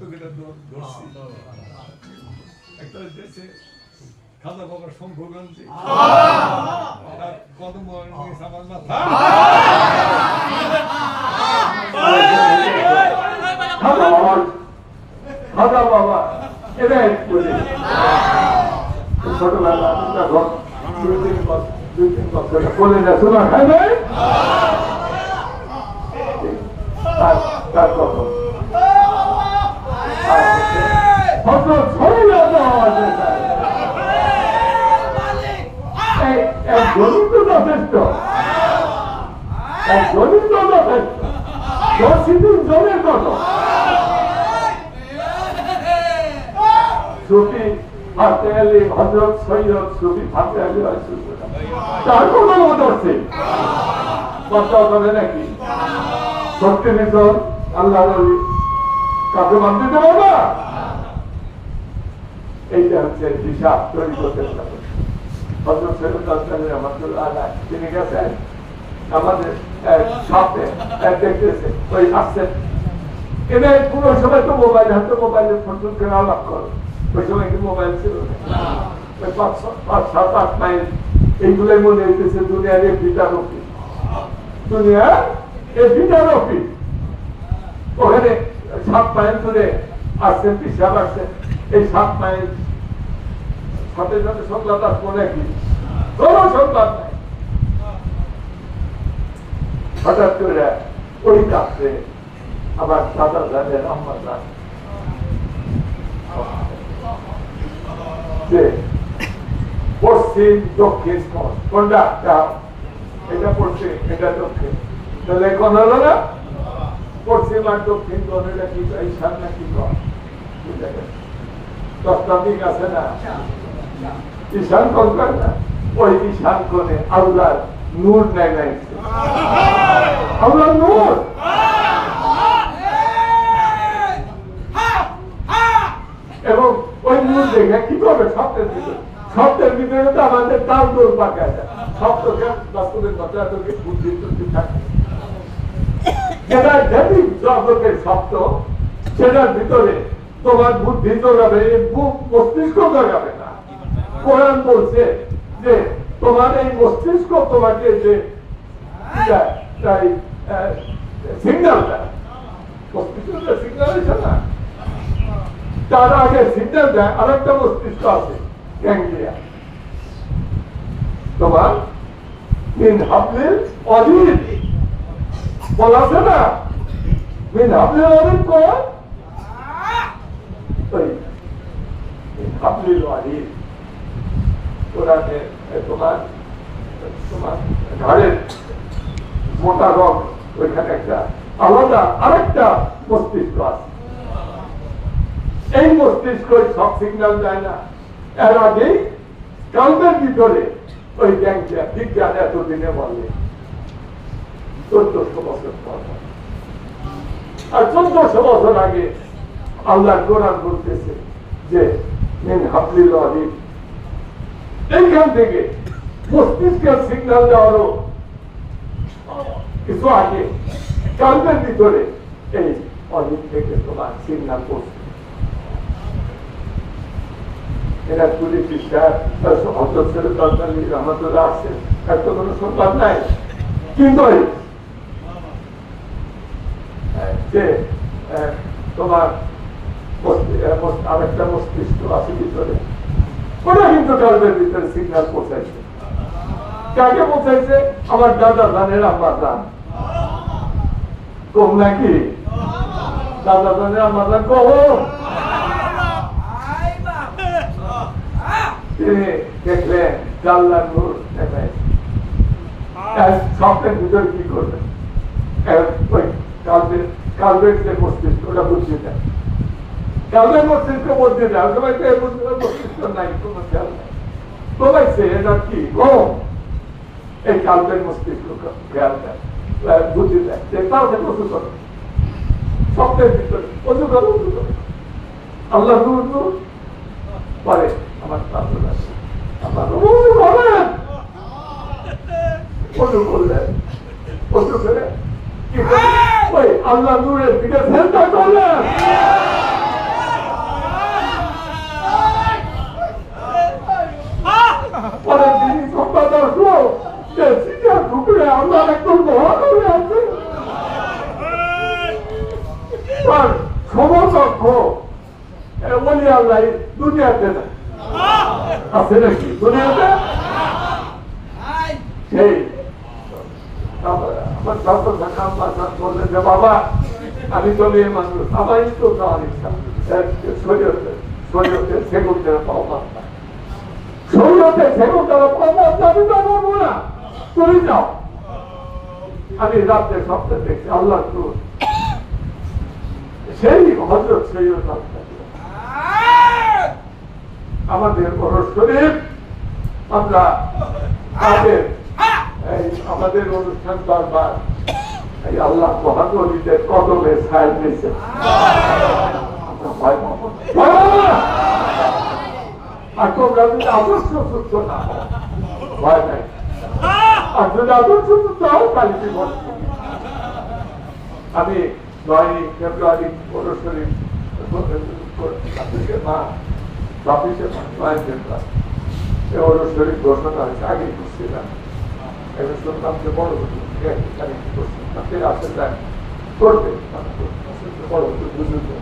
তোকে ধরছি একটা হচ্ছে খাজা বাবার সম্ভোগান্তি কত আমার মাথা। খাজা বাবা এটা করে ছোটবেলা দুই তিন দুই তিন বছর বলে না শোনা তার তার কখন একজনই তো যথেষ্ট দশ দিন জনের কত সুফি নিজন আল্লাহ নবী কাকে মানতে না এইটা হচ্ছে হিসাব তৈরি করতে হবে হজরত সৈয়দ আলী রহমতুল্লাহ তিনি গেছেন আমাদের সাথে দেখতেছে, ওই আসছে এবার পুরো সময় তো মোবাইল হাতে মোবাইলের ফোন করে আলাপ করো। ওই সময় কি মোবাইল ছিল? পাঁচ সাত, আট মাইল এইগুলোই মনে হইতেছে, দুনিয়ার এই বিটার অফিস দুনিয়ার এই বিটার অফিস ওখানে সাত মাইল ধরে আসছেন পিসাব আসছেন এই সাত মাইল সাথে সাথে সংবাদ আসব নাকি কোনো সংবাদ নাই। হঠাৎ করে ওই কাছে আমার দাদা জানেন আম্মা জান পশ্চিম দক্ষিণ কোনটা? এটা পশ্চিম এটা দক্ষিণ। তাহলে কোন হলো না? পশ্চিম আর দক্ষিণ কোণ এটা কি ঈশান না কি আছে না? ঈশান কোণ কয় না? ওই ঈশান কোণে আল্লাহর নূর নেয় নাই আল্লাহর নূর এবং ওই নূর দেখে কি করবে? ভিতরে। স্বপ্নের ভিতরে তো আমাদের তাল দৌড় পাকা বাস্তবের কথা তোকে বুদ্ধি থাকে যেটা যেটি জগতের সেটার ভিতরে তোমার বুদ্ধি জোগাবে মস্তিষ্ক জোগাবে না। কোরআন বলছে যে তোমার এই মস্তিষ্ক তোমাকে যে সিগন্যাল দেয়। মস্তিষ্ক সিগন্যাল তার আগে সিগন্যাল দেয়, আরেকটা মস্তিষ্ক আছে তোমার মিন হাবলিল অজির বলা আছে না? মিন হাবলিল ওই, মিন হাবলিল এ তোমার তোমার মোটা ওইখানে একটা আলাদা আরেকটা মস্তিষ্ক আছে। এই মস্তিষ্ক সব সিগন্যাল দেয় না। এর আগেই কালবের ভিতরে ওই ব্যাংকটা বিজ্ঞান এতদিনে বলে, চোদ্দশো বছর পর। আর চোদ্দশো বছর আগে আল্লাহ কোরআন বলতেছে যে, মিন হাবলিল এইখান থেকে মস্তিষ্কের সিগন্যাল কিছু আগে কালবের ভিতরে এই থেকে তোমার সিগন্যাল পড়ছে এরা তো কোনো নাই। কিন্তু যে তোমার আরেকটা মস্তিষ্ক আছে ভিতরে। ওটা কিন্তু কালবের ভিতরে সিগন্যাল পৌঁছাইছে। কাকে পৌঁছাইছে? আমার দাদা জানের আমার দান কম নাকি? দাদা জানের আমার দান কম তিনি দেখলেন জানলার নূর নেমে স্বপ্নের ভিতরে কি করবেন ওই কালবের কালবের যে মস্তিষ্ক ওটা বুঝিয়ে দেয় দেয় সবাই তো এর মধ্যে মস্তিষ্ক নাই কোনো খেয়াল নাই সবাই সে এটা কি গরম এই কালবের মস্তিষ্ক খেয়াল দেয় তাও সে প্রস্তুত করে ভিতরে করো আল্লাহ নূর পরে আমার আমার? ওই আল্লাহ নূরের দিকে চিন্তা পরে তিনি সংবাদ আসলো। যে সিটার ঢুকলে আমরা একদম গ্রহণ হয়ে আছে। তার সমসক্ষ বলি আল্লাহ দুনিয়াতে না আছে নাকি দুনিয়াতে? সেই। আমার বাবা, আমি তো মেয়ে মানুষ, আমারই তো যাওয়ার ইচ্ছা। শরীরতে শরীরতে সেগুন পাওয়া শরীয়তে সেগুন যারা পাওয়া মাত্রা বলব না তুমি যাও। আমি রাত্রে স্বপ্নে দেখছি আল্লাহ তো সেই হজরত সৈয়দ আমাদের বড় শরীফ, আমরা আমাদের আমাদের অনুষ্ঠান দরবার এই আল্লাহ মহানবীদের কদমে ছায় দিয়েছে। আমরা ভয় পাবো। আর তোমরা যদি আদর্শ সুস্থ না। ভয় নাই। আর যদি আদর্শ সুস্থ হও তাহলে বিপদ আমি নয় ফেব্রুয়ারি পনেরো শরীফ মা ছাব্বিশে নয় ফেব্রুয়ারি। ওর শরীর ঘোষণা হয়েছে বুঝছিলাম এবার শুনলাম যে বড় কি করবে, বড় তো।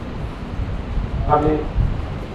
আমি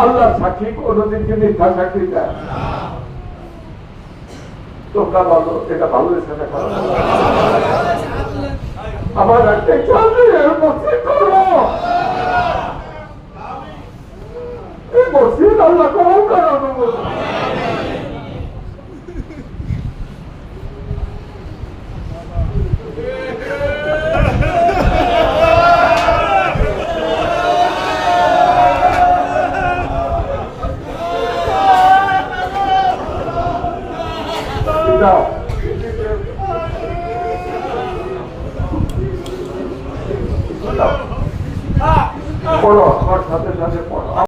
আল্লাহর সাক্ষী কোনদিনকে মিথ্যা সাক্ষী দেয়? তোমরা বলো, এটা ভালো খারাপ হয়েছে? আমার একটা চাকরি এর মধ্যে করো। এই মসজিদ আল্লাহ কখন করানো দাও